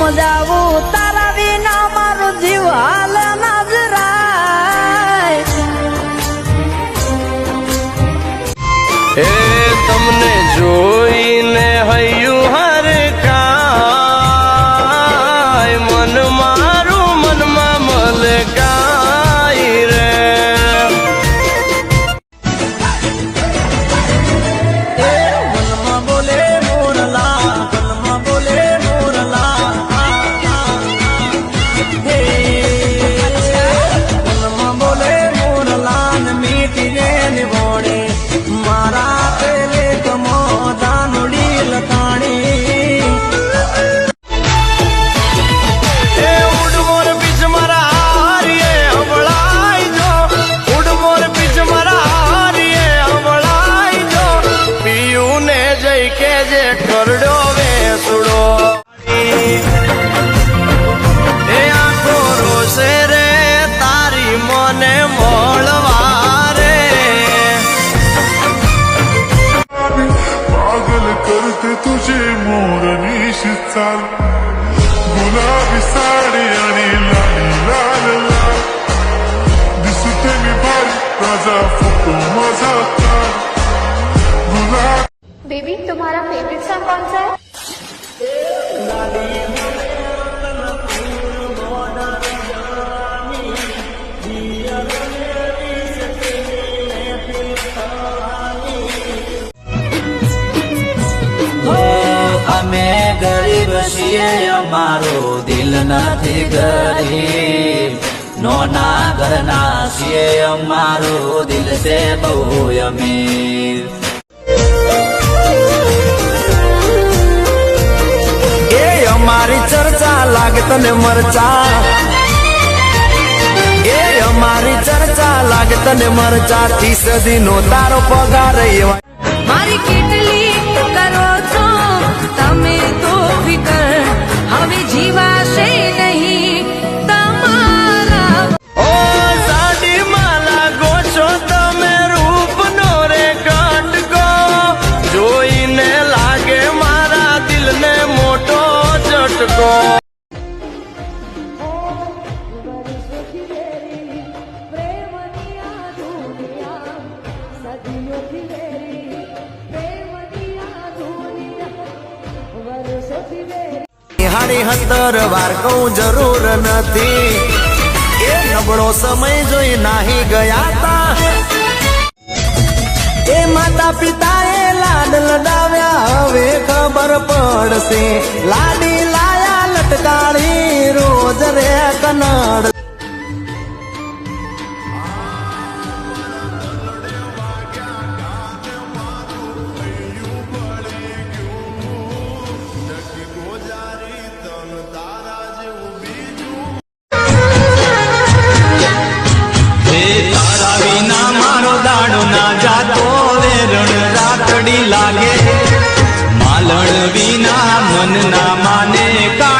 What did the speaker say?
સમજાવું તારા વિના મારું જીવ હાલ નાજરાય તમને જોઈને હૈયું तुझे मोरनीश चाल અમે ગરીબ છીએ અમારો દિલ નથી ગરીબ. નોના ઘરના છીએ અમારો દિલ છે બહુ અમીર. એ અમારી ચર્ચા લાગત ને મરચા. એ અમારી ચર્ચા લાગે તને મરચા. તી સદી નો તારો પગાર એવા મારી કેટલી તમે તો ફિકર હવે જીવાશે નહીં તમારા ઓ સાડી માલા ગોછો તમે રૂપ નો રે કટકો જોઈને લાગે મારા દિલને મોટો ઝટકો હાડી હતર વાર કહું જરૂર નથી. એ નબળો સમય જોઈ નાહી ગયા તા. એ માતા પિતા એ લાડ લડાવ્યા, હવે ખબર પડશે. લાડી લાયા લટકાળી રોજ રે કનડ. વિના મન ના માને કા